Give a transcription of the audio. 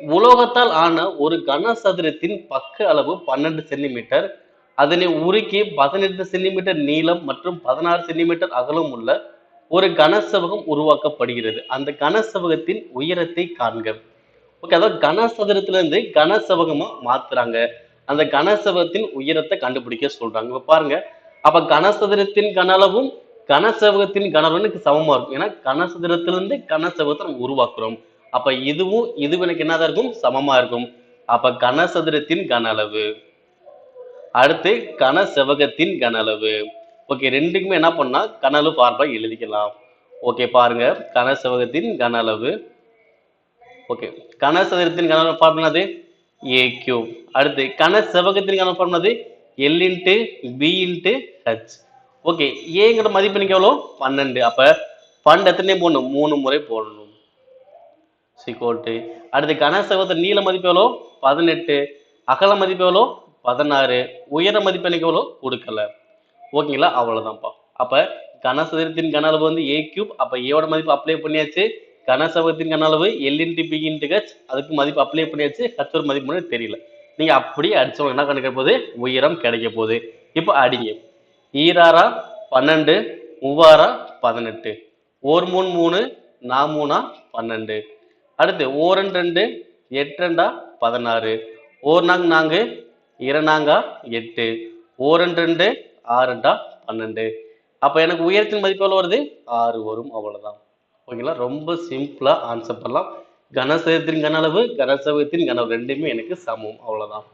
உலோகத்தால் ஆன ஒரு கனசதுரத்தின் பக்க அளவு பன்னெண்டு சென்டிமீட்டர் அதனை உருக்கி பதினெட்டு சென்டிமீட்டர் நீளம் மற்றும் பதினாறு சென்டிமீட்டர் அகலம் உள்ள ஒரு கனசெவகம் உருவாக்கப்படுகிறது. அந்த கனசவகத்தின் உயரத்தை காண்க. ஓகே அதாவது கனசதுரத்திலிருந்து கனசெவகமா மாத்துறாங்க. அந்த கனசவகத்தின் உயரத்தை கண்டுபிடிக்க சொல்றாங்க. இப்ப பாருங்க. அப்ப கனசதுரத்தின் கன அளவும் கனசெவகத்தின் கன அளவும் சமமா இருக்கும் ஏன்னா கனசதுரத்திலிருந்து கனசவகத்தை நம்ம உருவாக்குறோம். அப்ப இதுவும் இதுவும் எனக்கு என்னதான் இருக்கும்? சமமா இருக்கும். அப்ப கனசதுரத்தின் கன அளவு. அடுத்து கனசெவகத்தின் கன அளவு. ஓகே ரெண்டுக்குமே என்ன பண்ணா? கன பார்ப்பா எழுதிக்கலாம். ஓகே பாருங்க. கனசெவகத்தின் கன அளவு. ஓகே கனசதுரத்தின் கன அளவு பார்ப்பது ஏ கியூ அடுத்து கனசெவகத்தின் கன பார்ப்பது L into B into H okay ஏங்கிற மதிப்பு எனக்கு எவ்வளோ பன்னெண்டு. அப்போ பன்னெண்டு எத்தனை? போடணும் மூணு முறை போடணும். சிக்கோட்டு அடுத்து கனசெவகத்தின் நீள மதிப்பு எவ்வளோ? பதினெட்டு. அகல மதிப்பு எவ்வளோ? பதினாறு. உயர மதிப்பு எனக்கு எவ்வளோ? கொடுக்கல. ஓகேங்களா? அவ்வளோதான்ப்பா அப்போ கனசதுரத்தின் கன அளவு வந்து ஏ கியூப் அப்போ ஏவோட மதிப்பு அப்ளை பண்ணியாச்சு. கனசதுரத்தின் கன அளவு எல் பிஇன்டி ஹச் அதுக்கு மதிப்பு அப்ளை பண்ணியாச்சு. ஹச் ஒரு மதிப்பு தெரியல. நீங்கள் அப்படியே அடிச்சவங்க என்ன கணக்கிற போகுது? உயரம் கிடைக்க போகுது. இப்போ அடிங்க. ஈராரா பன்னெண்டு மூவாரா பதினெட்டு. ஓர் மூணு மூணு நா மூணா பன்னெண்டு. அடுத்து ஓரன் ரெண்டு எட்டு ரெண்டா பதினாறு. ஓர் நாங்க நான்கு இரநாங்கா எட்டு. ஓரன் ரெண்டு ஆறுண்டா பன்னெண்டு. அப்போ எனக்கு உயரத்தின் மதிப்பு எவ்வளோ வருது? ஆறு வரும் அவ்வளோதான் ஓகேங்களா? ரொம்ப சிம்பிளாக ஆன்சர் பண்ணலாம். கனசதுரத்தின் கன அளவு கனசதுரத்தின் கனவு ரெண்டுமே எனக்கு சமம் அவ்வளோதான்